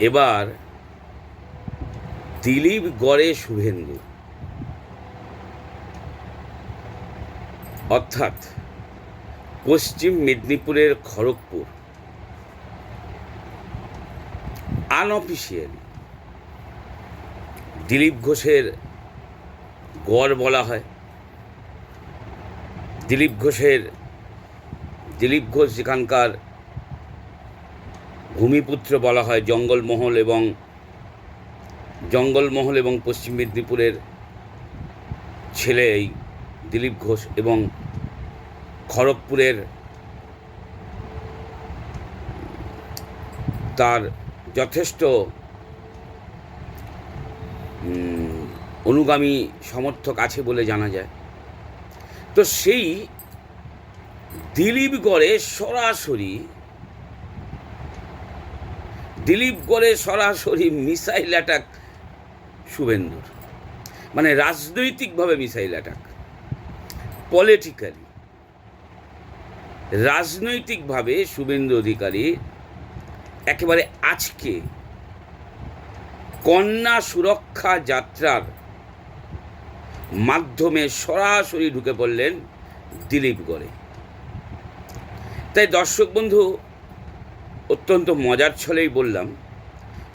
এবার দিলীপ গড়ে শুভেন্দু। অর্থাৎ পশ্চিম মেদিনীপুরের খড়গপুর। আনঅফিসিয়ালি দিলীপ ঘোষের গড় বলা হয়। দিলীপ ঘোষের, দিলীপ ঘোষ যেখানকার ভূমিপুত্র বলা হয় জঙ্গলমহল এবং জঙ্গলমহল এবং পশ্চিম মেদিনীপুরের ছেলে এই দিলীপ ঘোষ এবং খড়গপুরের তার যথেষ্ট অনুগামী সমর্থক আছে বলে জানা যায়। তো সেই দিলীপগড়ে সরাসরি দিলীপগড়ে সরাসরি মিসাইল অ্যাটাক শুভেন্দুর। মানে রাজনৈতিকভাবে মিসাইল অ্যাটাক পলিটিক্যালি রাজনৈতিকভাবে শুভেন্দু অধিকারী একেবারে আজকে কন্যা সুরক্ষা যাত্রার মাধ্যমে সরাসরি ঢুকে পড়লেন দিলীপগড়ে তাই দর্শক বন্ধু অত্যন্ত মজার ছলেই বললাম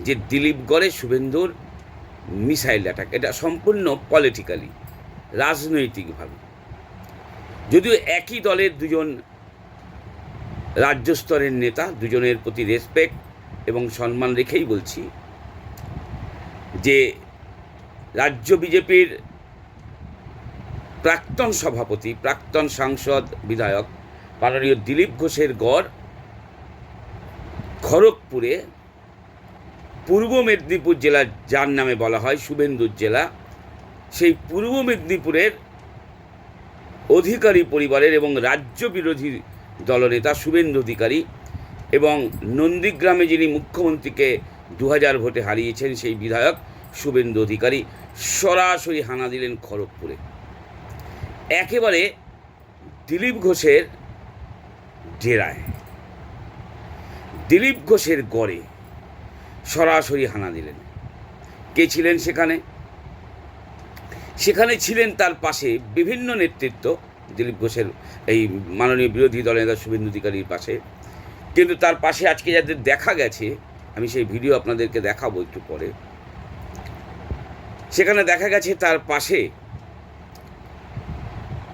যে দিলীপগড়ে শুভেন্দুর মিসাইল অ্যাটাক এটা সম্পূর্ণ পলিটিক্যালি রাজনৈতিকভাবে। যদিও একই দলের দুজন রাজ্য স্তরের নেতা, দুজনের প্রতি রেসপেক্ট এবং সম্মান রেখেই বলছি যে রাজ্য বিজেপির প্রাক্তন সভাপতি, প্রাক্তন সাংসদ, বিধায়ক, মাননীয় দিলীপ ঘোষের গড় খড়গপুরে পূর্ব মেদিনীপুর জেলা, যার নামে বলা হয় শুভেন্দুর জেলা, সেই পূর্ব মেদিনীপুরের অধিকারী পরিবারের এবং রাজ্য বিরোধী দলনেতা শুভেন্দু অধিকারী এবং নন্দীগ্রামে যিনি মুখ্যমন্ত্রীকে দু হাজার ভোটে হারিয়েছেন, সেই বিধায়ক শুভেন্দু অধিকারী সরাসরি হানা দিলেন খড়গপুরে। একেবারে দিলীপ ঘোষের ডেরায় দিলীপ ঘোষের গড়ে সরাসরি হানা দিলেন। কে ছিলেন সেখানে? সেখানে ছিলেন তার পাশে বিভিন্ন নেতৃত্ব, দিলীপ ঘোষের এই মাননীয় বিরোধী দলনেতা শুভেন্দু অধিকারীর পাশে। কিন্তু তার পাশে আজকে যাদের দেখা গেছে, আমি সেই ভিডিও আপনাদেরকে দেখাবো একটু পরে। সেখানে দেখা গেছে তার পাশে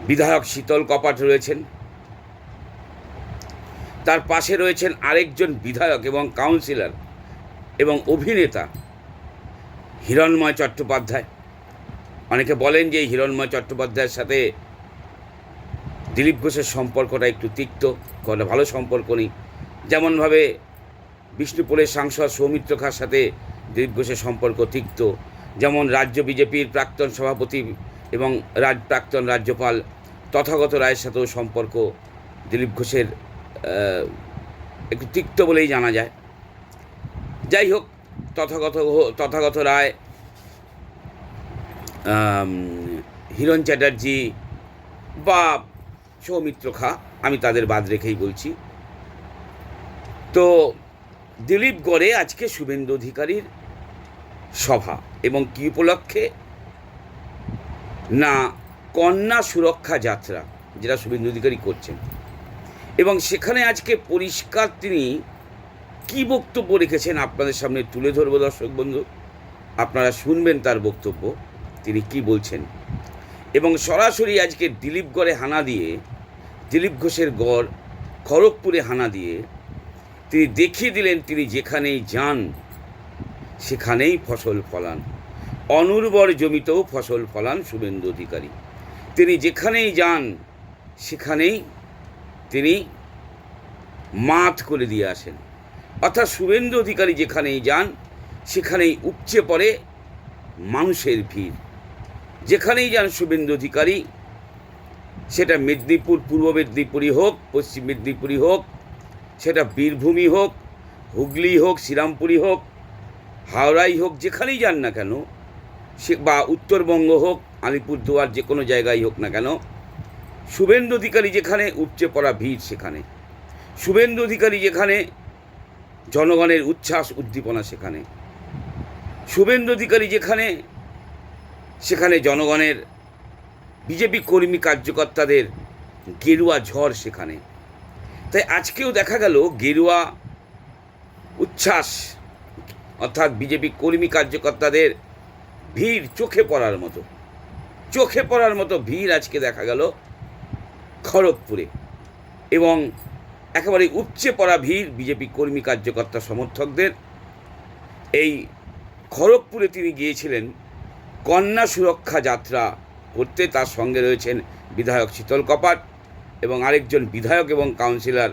বিধায়ক শীতল কপাট রয়েছেন। তার পাশে রয়েছেন আরেকজন বিধায়ক এবং কাউন্সিলর এবং অভিনেতা হিরণময় চট্টোপাধ্যায়। অনেকে বলেন যে হিরণময় চট্টোপাধ্যায়ের সাথে দিলীপ ঘোষের সম্পর্কটা একটু তিক্ত, কোনো ভালো সম্পর্ক নেই। যেমনভাবে বিষ্ণুপুরের সাংসদ সৌমিত্র খাঁর সাথে দিলীপ ঘোষের সম্পর্ক তিক্ত, যেমন রাজ্য বিজেপির প্রাক্তন সভাপতি এবং রাজ প্রাক্তন রাজ্যপাল তথাগত রায়ের সাথেও সম্পর্ক দিলীপ ঘোষের একটু তিক্ত বলেই জানা যায়। যাই হোক, তথাগত তথাগত রায় হিরণ চ্যাটার্জি বা সৌমিত্র খা, আমি তাদের বাদ রেখেই বলছি। তো, দিলীপ গড়ে আজকে শুভেন্দু অধিকারীর সভা এবং কী উপলক্ষে? না, কন্যা সুরক্ষা যাত্রা, যেটা শুভেন্দু অধিকারী করছেন। এবং সেখানে আজকে পরিষ্কার তিনি কি বক্তব্য রেখেছেন আপনাদের সামনে তুলে ধরবো, দর্শক বন্ধু? আপনারা শুনবেন তার বক্তব্য, তিনি কি বলছেন। এবং সরাসরি আজকে দিলীপগড়ে হানা দিয়ে, দিলীপ ঘোষের গড়, খড়গপুরে হানা দিয়ে, তিনি দেখিয়ে দিলেন তিনি যেখানেই যান, সেখানেই ফসল ফলান। অনুর্বর জমিতেও ফসল ফলান শুভেন্দু অধিকারী। তিনি যেখানেই যান, সেখানেই তিনি মাঠ করে দিয়ে আসেন। অর্থাৎ শুভেন্দু অধিকারী যেখানেই যান, সেখানেই উপচে পড়ে মানুষের ভিড়। যেখানেই যান শুভেন্দু অধিকারী, সেটা মেদিনীপুর, পূর্ব মেদিনীপুরই হোক, পশ্চিম মেদিনীপুরই হোক, সেটা বীরভূমই হোক, হুগলি হোক, শ্রীরামপুরই হোক, হাওড়াই হোক, যেখানেই যান না কেন, সে বা উত্তরবঙ্গ হোক, আলিপুরদুয়ার যে কোনো জায়গায় হোক না কেন শুভেন্দু অধিকারী যেখানে উপচে পড়া ভিড় সেখানে। শুভেন্দু অধিকারী যেখানে জনগণের উচ্ছ্বাস, উদ্দীপনা সেখানে। শুভেন্দু অধিকারী যেখানে, সেখানে জনগণের বিজেপি কর্মী কার্যকর্তাদের গেরুয়া ঝড় সেখানে। তাই আজকেও দেখা গেল গেরুয়া উচ্ছ্বাস, অর্থাৎ বিজেপি কর্মী কার্যকর্তাদের ভিড় চোখে পড়ার মতো। চোখে পড়ার মতো ভিড় আজকে দেখা গেল। খড়গপুরে এবং একেবারে উপচে পড়া ভিড় বিজেপি কর্মী কার্যকর্তা সমর্থকদের। এই খড়গপুরে তিনি গিয়েছিলেন কন্যা সুরক্ষা যাত্রা করতে। তার সঙ্গে রয়েছেন বিধায়ক শীতল কপাট এবং আরেকজন বিধায়ক এবং কাউন্সিলর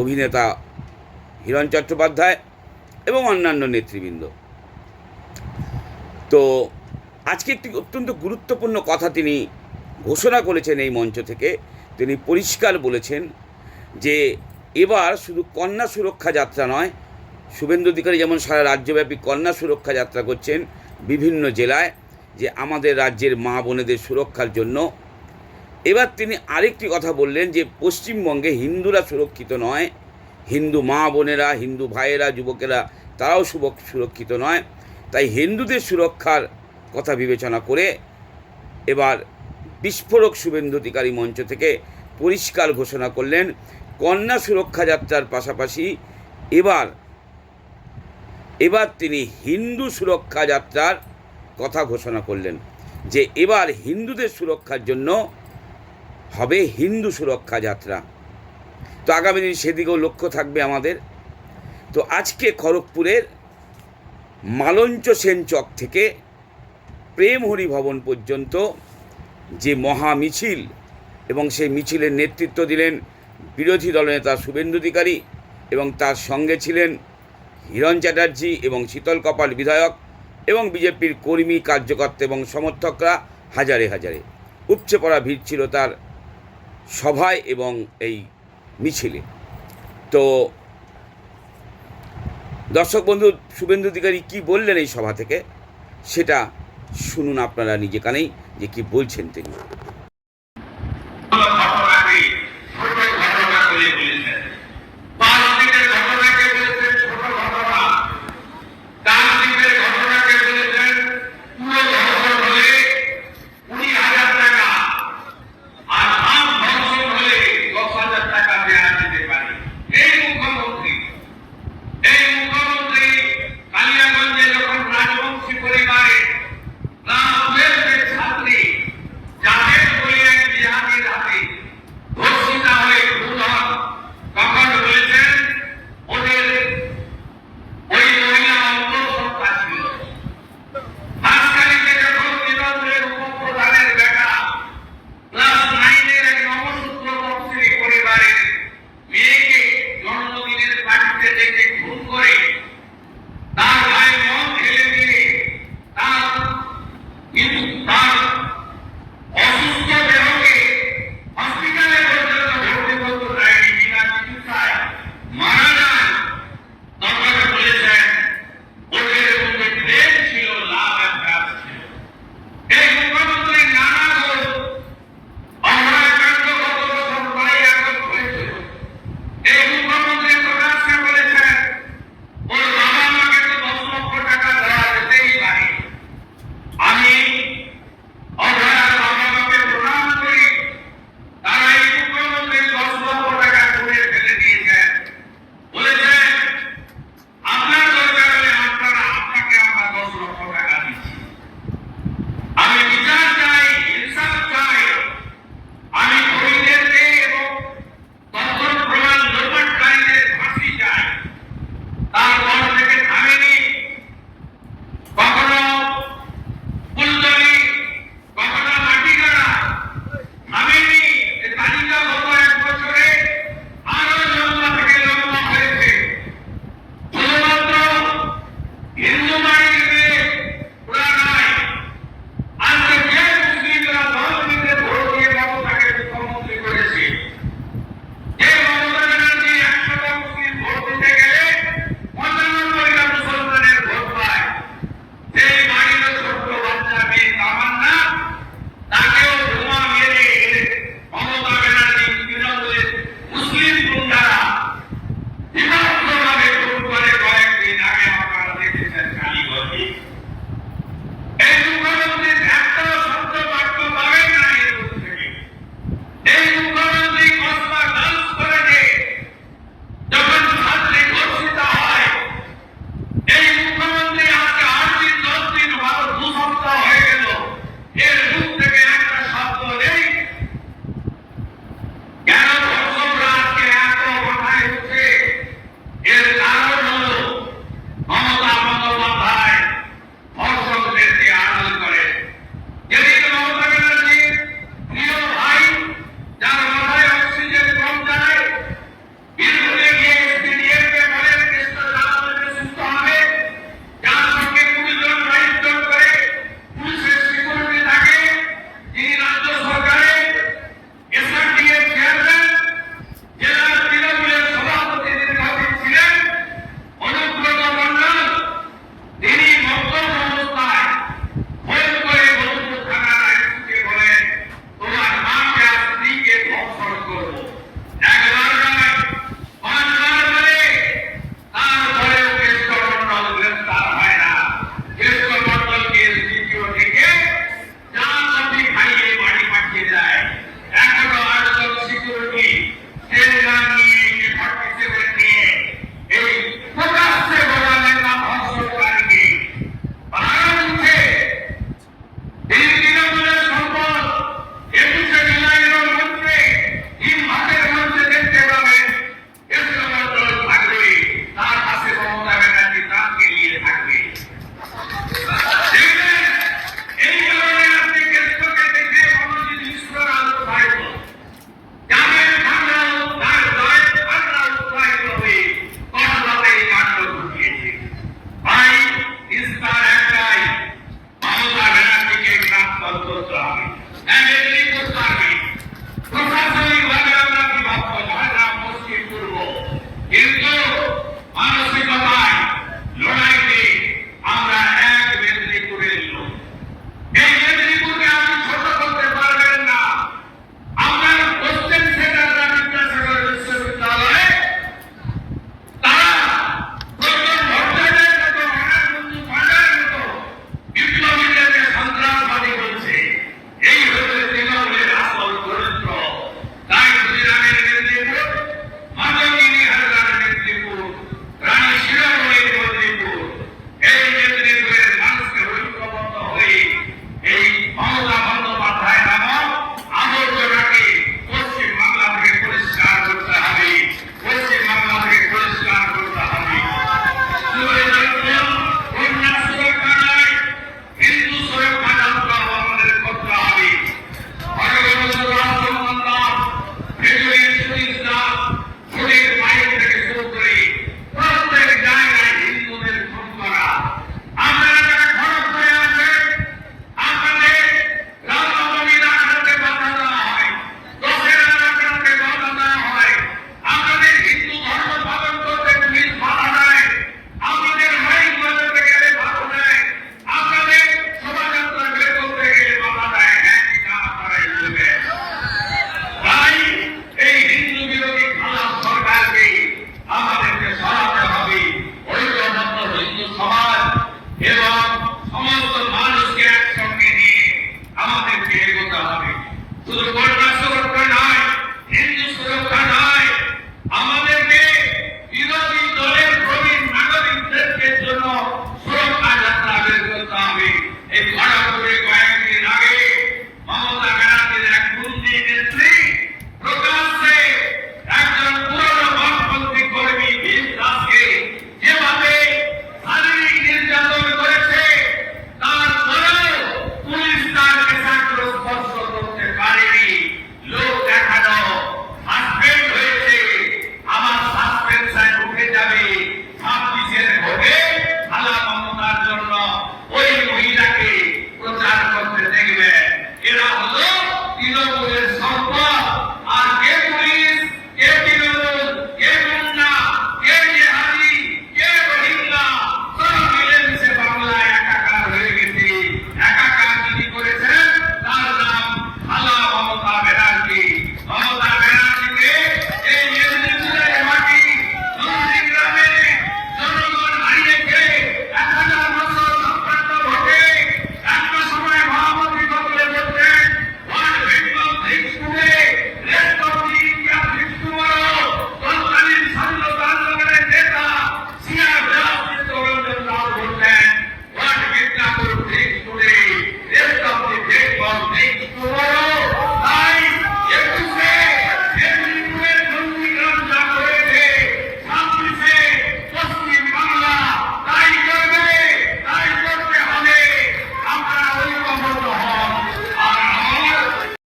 অভিনেতা হিরণ চট্টোপাধ্যায় এবং অন্যান্য নেতৃবৃন্দ। তো আজকে একটি অত্যন্ত গুরুত্বপূর্ণ কথা তিনি ঘোষণা করেছেন এই মঞ্চ থেকে। তিনি পরিষ্কার বলেছেন যে এবার শুধু কন্যা সুরক্ষা যাত্রা নয়, শুভেন্দু অধিকারী যেমন সারা রাজ্যব্যাপী কন্যা সুরক্ষা যাত্রা করছেন বিভিন্ন জেলায়, যে আমাদের রাজ্যের মা বোনেদের সুরক্ষার জন্য। এবার তিনি আরেকটি কথা বললেন যে পশ্চিমবঙ্গে হিন্দুরা সুরক্ষিত নয়, হিন্দু মা বোনেরা, হিন্দু ভাইয়েরা, যুবকেরা, তারাও সুরক্ষিত নয়। তাই হিন্দুদের সুরক্ষার কথা বিবেচনা করে এবার বিস্ফোরক শুভেন্দু অধিকারী মঞ্চ থেকে পরিষ্কার ঘোষণা করলেন, কন্যা সুরক্ষা যাত্রার পাশাপাশি এবার এবার তিনি হিন্দু সুরক্ষা যাত্রার কথা ঘোষণা করলেন যে এবার হিন্দুদের সুরক্ষার জন্য হবে হিন্দু সুরক্ষা যাত্রা। তো আগামী দিন সেদিকেও লক্ষ্য থাকবে আমাদের। তো আজকে খড়গপুরের মালঞ্চ সেন চক থেকে প্রেম হরি ভবন পর্যন্ত যে মহা মিছিল এবং সেই মিছিলের নেতৃত্ব দিলেন বিরোধী দলনেতা শুভেন্দু অধিকারী এবং তার সঙ্গে ছিলেন হিরণ চ্যাটার্জি এবং শীতল কপাল বিধায়ক এবং বিজেপির কর্মী, কার্যকর্তা এবং সমর্থকরা হাজারে হাজারে। উপচে পড়া ভিড় ছিল তার সভায় এবং এই মিছিলে। তো দর্শক বন্ধু, শুভেন্দু অধিকারী কী বললেন এই সভা থেকে? সেটা শুনুন আপনারা নিজে কানেই যে কি বলছেন তিনি।